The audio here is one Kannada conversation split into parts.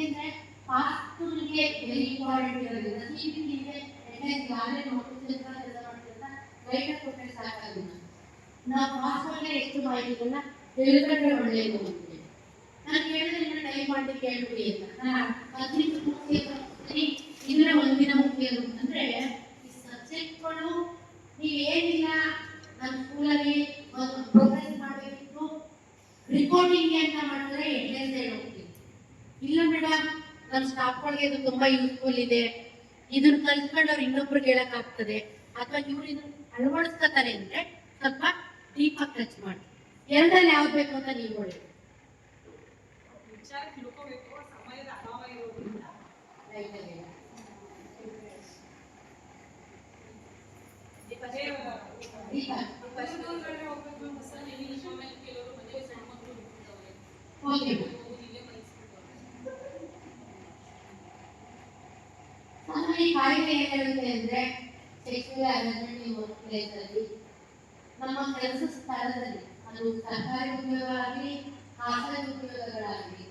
ಯಾಕೆಂದ್ರೆ ಪಾಸ್ಟರ್ಗೆ ವೆರಿ ಇಂಪಾರ್ಟೆಂಟ್ ಇರೋದಿಲ್ಲ ಯಾಕೆಂದ್ರೆ ಯಾರೇ ನೋಡ್ತಿರ್ತಾರೆ ಕೆಲಸ ಮಾಡ್ತಿರ್ತಾರೆ ಲೈಟ್ ಕೊಟ್ಟರೆ ಸಾಕಾಗಿಲ್ಲ. ನಾವು ಪಾಸ್ಟರ್ಗೆ ಹೆಚ್ಚು ಮಾಹಿತಿಗಳನ್ನ ತಿಳ್ಕೊಂಡ್ರೆ ಒಳ್ಳೆಯದು ನಾನು ಹೇಳಿದ್ರೆ ಟೈಪ್ ಮಾಡಿ ಕೇಳ್ಬಿಡಿ ಅಂತ. ನಾನು ಮುಖ್ಯ ಸರಿ ಒಂದಿನ ಮುಖ್ಯ ಅಂದ್ರೆ ಈ ಸಬ್ಜೆಕ್ಟ್ಗಳು ನೀವು ಏನಿಲ್ಲ ನಮ್ಮ ಸ್ಕೂಲಲ್ಲಿ ಒಂದು ಪ್ರೋಗ್ರೆಸ್ ಮಾಡಬೇಕಿತ್ತು ರಿಪೋರ್ಟಿಂಗ್ ಅಂತ ಮಾಡಿದ್ರೆ ಎಡ್ರೆಸ್ ಹೋಗ್ತೀವಿ ಇಲ್ಲ ಮೇಡಮ್ ಸ್ಟಾಫ್ ಸ್ಟಾಫ್ಗಳಿಗೆ ಇದು ತುಂಬಾ ಯೂಸ್ಫುಲ್ ಇದೆ. ಇದನ್ನ ಕಲ್ತ್ಕೊಂಡು ಅವ್ರು ಇನ್ನೊಬ್ರಿಗೆ ಹೇಳಕ್ ಆಗ್ತದೆ. ಅಥವಾ ಇವ್ರು ಇದನ್ನ ಅಳವಡಿಸ್ಕೊತಾರೆ ಅಂದ್ರೆ ಸ್ವಲ್ಪ ದೀಪ ಟಚ್ ಮಾಡಿ. ಎರಡಲ್ಲಿ ಯಾವ್ದು ಬೇಕು ಅಂತ ನೀವು ಹೇಳಿ. ವಿಚಾರ ಕಾಯಿಲೆ ಏನ್ ಹೇಳುತ್ತೆ ಅಂದ್ರೆ ಅಲ್ಲಿ ನಮ್ಮ ಕೆಲಸ ಸ್ಥಳದಲ್ಲಿ, ಅದು ಸರ್ಕಾರಿ ಉದ್ಯೋಗ ಆಗಲಿ ಖಾಸಗಿ ಉದ್ಯೋಗಗಳಾಗಲಿ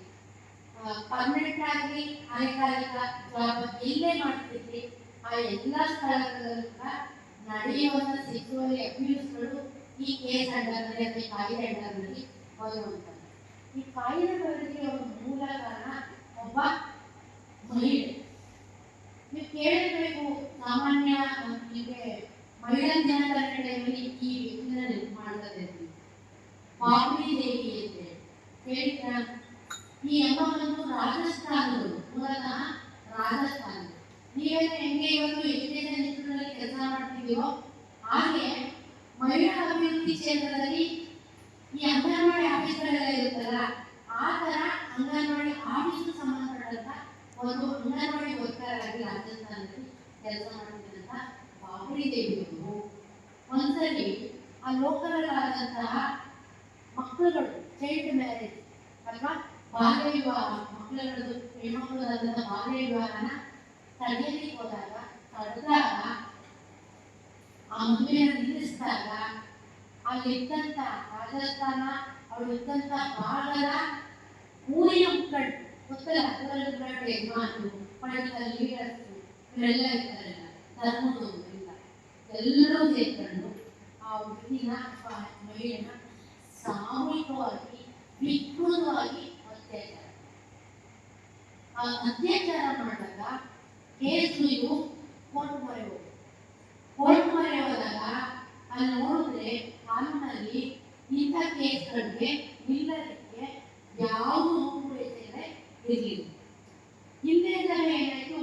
ಪರ್ಮನೆಂಟ್ ಆಗಲಿ ಅನೇಕಾಲಿಕ ಜಾಬ್ ಇಲ್ಲೇ ಮಾಡ್ತಿದ್ರಿ ಆ ಎಲ್ಲ ಸ್ಥಳಗಳಲ್ಲೂ ಕೂಡ ನಡೆಯುವಂತ ಸೆಕ್ಸುವಲ್ ಅಬ್ಯೂಸ್ಗಳು ಈ ಕೇಸ್ ಅಂಡರ್ನಲ್ಲಿ ಅಥವಾ ಕಾಯಿಲೆ ಅಂಡರ್ನಲ್ಲಿ ಬರುವಂಥದ್ದು ಈ ಕಾಯಿಲೆಗಳಿಗೆ ಒಂದು ಮೂಲ ಕಾರಣ ಒಬ್ಬ ಮಹಿಳೆ ನೀವು ಕೇಳಿರ್ಬೇಕು ಸಾಮಾನ್ಯ ನಿಮಗೆ ಮಹಿಳಾ ದಿನಾಚರಣೆಗಳಲ್ಲಿ ಈ ವ್ಯಕ್ತಿನ ನೆನಪು ಮಾಡ್ತಾರೆ ಬಾಬರಿ ದೇವಿ ಇದೆ ಈ ಅಮ್ಮವನ್ನು ರಾಜಸ್ಥಾನದವರು, ಮೂಲತಃ ರಾಜಸ್ಥಾನ ನೀವೇ ಹೆಂಗೆ ಇವತ್ತು ಎಜುಕೇಶನ್ ಕ್ಷೇತ್ರದಲ್ಲಿ ಕೆಲಸ ಮಾಡ್ತಿದ್ದೀವೋ ಹಾಗೆ ಮಹಿಳಾ ಅಭಿವೃದ್ಧಿ ಕ್ಷೇತ್ರದಲ್ಲಿ ಈ ಅಂಗನವಾಡಿ ಆಫೀಸ್ಗಳೆಲ್ಲ ಇರುತ್ತಲ್ಲ, ಆ ತರ ಅಂಗನವಾಡಿ ಆಫೀಸ್ ಸಂಬಂಧಪಟ್ಟಂತ ಒಂದು ಅಂಗನವಾಡಿ ವರ್ಕರಾಗಿ ರಾಜಸ್ಥಾನದಲ್ಲಿ ಕೆಲಸ ಮಾಡ್ತಿದ್ದಂತ ಬಾಬರಿ ದೇವಿಯವರು. ಒಂದ್ಸರಿ ಆ ಲೋಕಲ್ ಆದಂತಹ ಮಕ್ಕಳುಗಳು ಚೈಲ್ಡ್ ಮ್ಯಾರೇಜ್, ಅಲ್ವಾ? ಬಾಲ್ಯ ವಿವಾಹ ಮಕ್ಕಳುಗಳದ್ದು ಹೆಣ್ಮಕ್ಳದಾದಂತಹ ಬಾಲ್ಯ ವಿವಾಹನ ತಡೆಯಲಿಕ್ಕೆ ಹೋದಾಗ ತಡೆದಾಗ ಆ ಮದುವೆಯನ್ನು ನಿಲ್ಲಿಸಿದಾಗ ಅಲ್ಲಿದ್ದಂತ ರಾಜಸ್ಥಾನ ಅವಳು ಇದ್ದಂತ ಭಾಗದ ಊರಿನ ಮುಖಂಡ ಗೊತ್ತಲ್ಲ ಊರಲ್ಲಿ ಯಜಮಾನರು ಪಡೆದ ಲೀಡರ್ಸ್, ಇವರೆಲ್ಲ ಇರ್ತಾರಲ್ಲ ಧರ್ಮದವರು ಇಲ್ಲ ಎಲ್ಲರೂ ಸೇರ್ಕೊಂಡು ಆ ಹುಡುಗಿನ ಮಹಿಳೆನ ಸಾಮೂಹಿಕವಾಗಿ, ವಿಕೃತವಾಗಿ ಅತ್ಯಾಚಾರ. ಆ ಅತ್ಯಾಚಾರ ಮಾಡಿದಾಗ ಕೇಸು ಇದು ಕೋರ್ಟ್ ಮೊರೆ ಹೋಗುತ್ತೆ ಕೋರ್ಟ್ ಮೊರೆ ಹೋದಾಗ ಅಲ್ಲಿ ನೋಡಿದ್ರೆ ಕಾನೂನಲ್ಲಿ ಇಂಥ ಕೇಸ್ಗಳಿಗೆ ನಿಲ್ಲದಕ್ಕೆ ಯಾವುದು ರೂಪುರೇಷೆ ಇರಲಿಲ್ಲ. ಹಿಂದಿನಿಂದಲೇ ಏನಾಯ್ತು?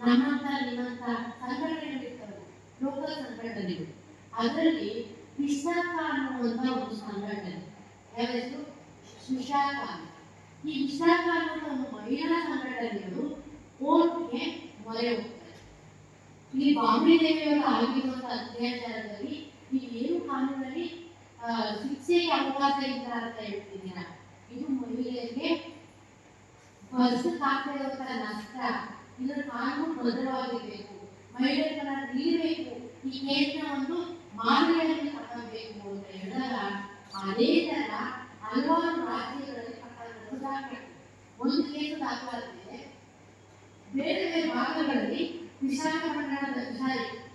ನಮ್ಮಂತ ನಿಮ್ಮಂತ ಸಂಘಟನೆಗಳಿರ್ತವೆ ಲೋಕಲ್ ಸಂಘಟನೆಗಳು ಅದರಲ್ಲಿ ವಿಶಾಖ ಅನ್ನುವಂತ ಒಂದು ಸಂಘಟನೆ ಯಾವ ಹೆಸರು ಸುಶಾಖ. ಈ ವಿಶಾಖ ಒಂದು ಮಹಿಳಾ ಸಂಘಟನೆಗಳು ಕೋರ್ಟ್ಗೆ ಮೊರೆ ಹೋಗ್ತಾರೆ ಈ ಬಾಂಬೆ ದೇವಿಯವರು ಆಗಿರುವಂತಹ ಅತ್ಯಾಚಾರದಲ್ಲಿ ನೀವು ಏನು ಕಾನೂನಲ್ಲಿ ಶಿಕ್ಷೆಗೆ ಅವಕಾಶ ಇಲ್ಲ ಅಂತ ಹೇಳ್ತಿದ್ದೀರಾ ಇದು ಮಹಿಳೆಯರಿಗೆ ವರ್ಷಕ್ಕಾಗ್ತಾ ಇರುವಂತಹ ನಷ್ಟ ಇದರ ಕಾನೂನು ಭದ್ರವಾಗಿರಬೇಕು ಮಹಿಳೆಯರ ನೀಡಬೇಕು ಈ ಕೇಂದ್ರವನ್ನು ಒಂದು ತಗೊಳ್ಬೇಕು ಅಂತ ಹೇಳಿದಾಗ ಅದೇ ತರ ಹಲವಾರು ರಾಜ್ಯಗಳಲ್ಲಿ ಪ್ರಕರಣಗಳು ಒಂದು ಕೇಸು ದಾಖಲಾಗಿದೆ ಬೇರೆ ಬೇರೆ ಭಾಗಗಳಲ್ಲಿ ವಿಶಾಖಪಟ್ಟಣದ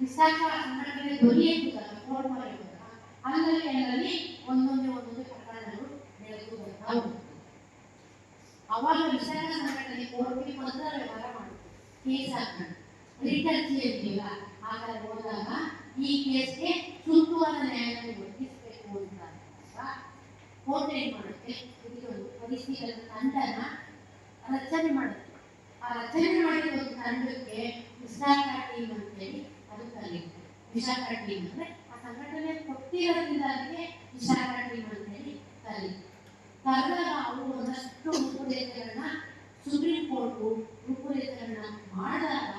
ವಿಶಾಖ ಸಂಘಟನೆ ದೊರೆಯುತ್ತಲ್ಲ ಕೋರ್ಟ್ ಮಾಡಿರುವಾಗ ಅಲ್ಲಲ್ಲಿ ಅಲ್ಲಲ್ಲಿ ಒಂದೊಂದೇ ಒಂದೊಂದೇ ಪ್ರಕರಣಗಳು ಬೆಳೆದು ಬರ್ತಾ ಅವಾಗ ವಿಶಾಖ ಸಂಘಟನೆ ಕೋರ್ಟ್ಗೆ ವ್ಯವಹಾರ ಮಾಡುತ್ತೆ ಕೇಸ್ ಹಾಕೊಂಡು ರಿಟರ್ನ್ ಇರ್ಲಿಲ್ಲ ಆ ಹೋದಾಗ ಈ ಕೇಸ್ಗೆ ಸೂಕ್ತವಾದ ನ್ಯಾಯವನ್ನು ಒದಗಿಸಬೇಕು ಅಂತ ಏನ್ ಮಾಡುತ್ತೆ ಇದಕ್ಕೆ ಒಂದು ಪರಿಶೀಲನಾ ತಂಡನ ರಚನೆ ಮಾಡುತ್ತೆ ಆ ರಚನೆ ಮಾಡಿದ ಒಂದು ತಂಡಕ್ಕೆ ವಿಶಾಖ ಟೀಮ್ ಅಂತೇಳಿ ಅದು ಕರೀತಾರೆ ವಿಶಾಖ ಟೀಮ್ ಅಂದ್ರೆ ಆ ಸಂಘಟನೆ ಕೊಟ್ಟಿರೋದ್ರಿಂದ ಅದಕ್ಕೆ ವಿಶಾಖ ಟೀಮ್ ಅಂತೇಳಿ ಕರೀತಾರೆ ಕರೆದಾಗ ಅವರು ಒಂದಷ್ಟು ರೂಪುರೇಖೆಗಳನ್ನ ಸುಪ್ರೀಂ ಕೋರ್ಟ್ ರೂಪುರೇಖೆಗಳನ್ನ ಮಾಡಿದಾಗ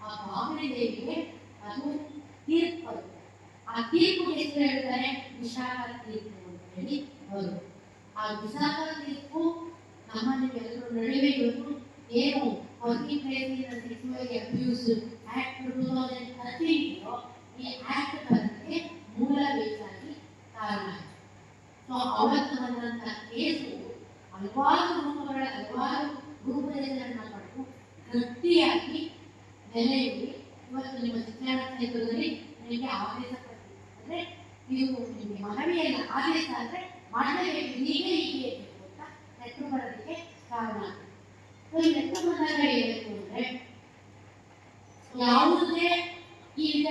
ಆ ಬಾಬರಿ ದೇವಿಗೆ ಅದು ತೀರ್ಪು ಬರುತ್ತೆ ಆ ತೀರ್ಪು ಎಷ್ಟು ಹೇಳ್ತಾರೆ ವಿಶಾಖ ತೀರ್ಪು ಅಂತ ಹೇಳಿ ಅವರು ಆ ವಿಶಾಖ ತೀರ್ಪು ನಮ್ಮ ನಿಮ್ಮೆಲ್ಲರೂ ನಡುವೆ ಇವತ್ತು ಏನು working ಪ್ಲೇಸಿನ sexual abuse act two thousand thirteen ಈ ಆಕ್ಟ್ ಬರೋದಕ್ಕೆ ಮೂಲ ಬೇಕಾಗಿ ಕಾರಣ ಆಯ್ತು ಸೊ ಅವತ್ತು ಬಂದಂತ ಕೇಸು ಹಲವಾರು ರೂಪಗಳ ಹಲವಾರು ರೂಪರೇಷೆಗಳನ್ನ ಗಟ್ಟಿಯಾಗಿ ನೆಲೆಯೂರಿ ಇವತ್ತು ನಿಮ್ಮ ಶಿಕ್ಷಣ ಕ್ಷೇತ್ರದಲ್ಲಿ ನಿಮಗೆ ಆದೇಶ ಪಡ್ತೀವಿ ಅಂದ್ರೆ ನೀವು ನಿಮಗೆ ಮನವಿಯಲ್ಲ ಆಗಲಿಲ್ಲ ಅಂದ್ರೆ ಮಾಡಲೇಬೇಕು ನೀವೇ ಹೀಗೆ ಇರಬೇಕು ಅಂತ ನೆಟ್ಟು ಬರೋದಕ್ಕೆ ಕಾರಣ ಈ ಲೆಟ್ರು ಬಂದಾಗ ಅಂದ್ರೆ ಯಾವುದೇ ಈಗ